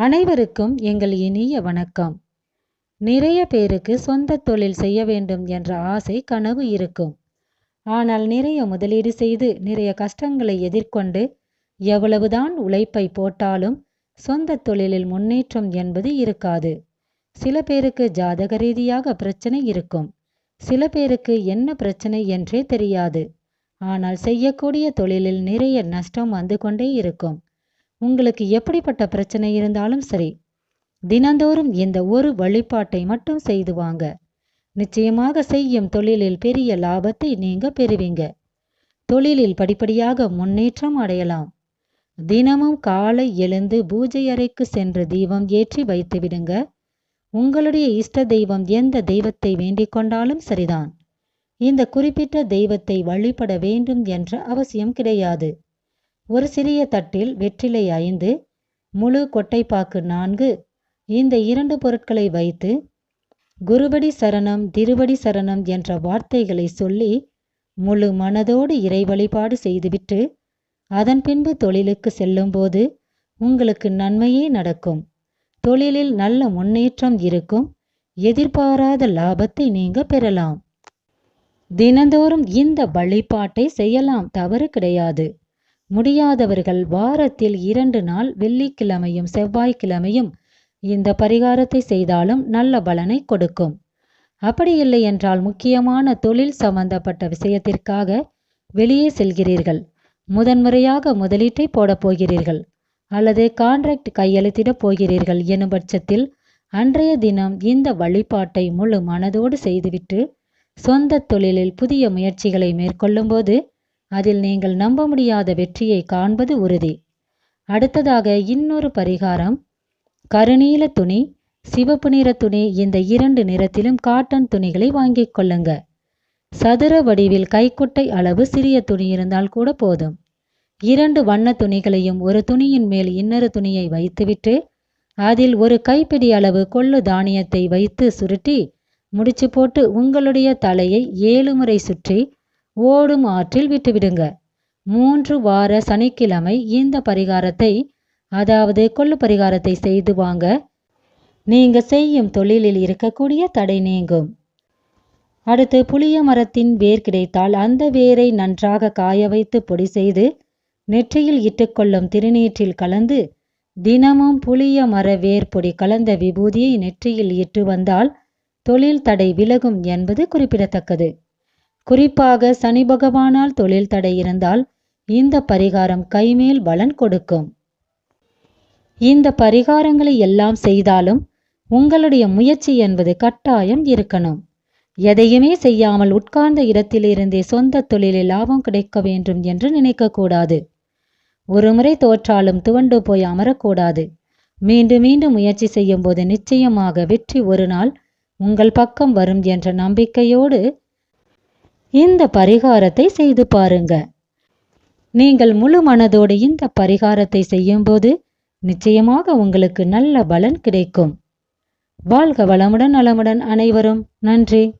அனைவருக்கும் எங்கள் இனிய வணக்கம். நிறைய பேருக்கு சொந்த தொழில் செய்ய வேண்டும் என்ற ஆசை கனவு இருக்கும். ஆனால் நிறைய முதலீடு செய்து நிறைய கஷ்டங்களை எதிர்கொண்டு எவ்வளவுதான் உழைப்பை போட்டாலும் சொந்த தொழிலில் முன்னேற்றம் என்பது இருக்காது. சில பேருக்கு ஜாதக ரீதியாக பிரச்சனை இருக்கும். சில பேருக்கு என்ன பிரச்சனை என்றே தெரியாது. ஆனால் செய்யக்கூடிய தொழிலில் நிறைய நஷ்டம் வந்து கொண்டே இருக்கும். உங்களுக்கு எப்படிப்பட்ட பிரச்சனை இருந்தாலும் சரி தினந்தோறும் இந்த ஒரு வழிபாட்டை மட்டும் செய்து வாங்க. நிச்சயமாக செய்யும் தொழிலில் பெரிய லாபத்தை நீங்க பெறுவீங்க. தொழிலில் படிப்படியாக முன்னேற்றம் அடையலாம். தினமும் காலை எழுந்து பூஜை அறைக்கு சென்று தீபம் ஏற்றி வைத்து விடுங்க. உங்களுடைய இஷ்ட தெய்வம் எந்த தெய்வத்தை வேண்டிக் கொண்டாலும் சரிதான். இந்த குறிப்பிட்ட தெய்வத்தை வழிபட வேண்டும் என்ற அவசியம் கிடையாது. ஒரு சிறிய தட்டில் வெற்றிலை ஐந்து முழு கொட்டைப்பாக்கு நான்கு. இந்த இரண்டு பொருட்களை வைத்து குருபடி சரணம் திருபடி சரணம் என்ற வார்த்தைகளை சொல்லி முழு மனதோடு இறை வழிபாடு செய்துவிட்டு அதன் பின்பு தொழிலுக்கு செல்லும்போது உங்களுக்கு நன்மையே நடக்கும். தொழிலில் நல்ல முன்னேற்றம் இருக்கும். எதிர்பாராத லாபத்தை நீங்க பெறலாம். தினந்தோறும் இந்த வழிபாட்டை செய்யலாம். தவறு கிடையாது. முடியாதவர்கள் வாரத்தில் இரண்டு நாள் வெள்ளிக்கிழமையும் செவ்வாய்க்கிழமையும் இந்த பரிகாரத்தை செய்தாலும் நல்ல பலனை கொடுக்கும். அப்படி இல்லை என்றால் முக்கியமான தொழில் சம்பந்தப்பட்ட விஷயத்திற்காக வெளியே செல்கிறீர்கள். முதன்முறையாக முதலீட்டை போடப் போகிறீர்கள். அல்லது கான்ட்ராக்ட் கையெழுத்திடப் போகிறீர்கள் எனும் பட்சத்தில் அன்றைய தினம் இந்த வழிபாட்டை முழு மனதோடு செய்துவிட்டு சொந்த தொழிலில் புதிய முயற்சிகளை மேற்கொள்ளும்போது அதில் நீங்கள் நம்ப முடியாத வெற்றியை காண்பது உறுதி. அடுத்ததாக இன்னொரு பரிகாரம். கருநீல துணி சிவப்பு நிற துணி இந்த இரண்டு நிறத்திலும் காட்டன் துணிகளை வாங்கிக் கொள்ளுங்க. சதுர வடிவில் கைக்குட்டை அளவு சிறிய துணி இருந்தால் கூட போதும். இரண்டு வண்ண துணிகளையும் ஒரு துணியின் மேல் இன்னொரு துணியை வைத்துவிட்டு அதில் ஒரு கைப்பிடி அளவு கொள்ளு தானியத்தை வைத்து சுருட்டி முடிச்சு போட்டு உங்களுடைய தலையை ஏழு முறை சுற்றி ஓடும் ஆற்றில் விட்டுவிடுங்க. மூன்று வார சனிக்கிழமை இந்த பரிகாரத்தை அதாவது கொள்ளு பரிகாரத்தை செய்து வாங்க. நீங்க செய்யும் தொழிலில் இருக்கக்கூடிய தடை நீங்கும். அடுத்து புளிய மரத்தின் வேர் கிடைத்தால் அந்த வேரை நன்றாக காய வைத்து பொடி செய்து நெற்றியில் இட்டுக்கொள்ளும் திருநீற்றில் கலந்து தினமும் புளிய மர வேர் பொடி கலந்த விபூதியை நெற்றியில் இட்டு வந்தால் தொழில் தடை விலகும் என்பது குறிப்பிடத்தக்கது. குறிப்பாக சனி பகவானால் தொழில் தடை இருந்தால் இந்த பரிகாரம் கைமேல் பலன் கொடுக்கும். இந்த பரிகாரங்களை எல்லாம் செய்தாலும் உங்களுடைய முயற்சி என்பது கட்டாயம் இருக்கணும். எதையுமே செய்யாமல் உட்கார்ந்த இடத்திலிருந்தே சொந்த தொழிலில் லாபம் கிடைக்க வேண்டும் என்று நினைக்கக்கூடாது. ஒருமுறை தோற்றாலும் துவண்டு போய் அமரக்கூடாது. மீண்டும் மீண்டும் முயற்சி செய்யும் போது நிச்சயமாக வெற்றி ஒரு நாள் உங்கள் பக்கம் வரும் என்ற நம்பிக்கையோடு இந்த பரிகாரத்தை செய்து பாருங்க. நீங்கள் முழு மனதோடு இந்த பரிகாரத்தை செய்யும்போது நிச்சயமாக உங்களுக்கு நல்ல பலன் கிடைக்கும். வாழ்க வளமுடன் நலமுடன் அனைவரும். நன்றி.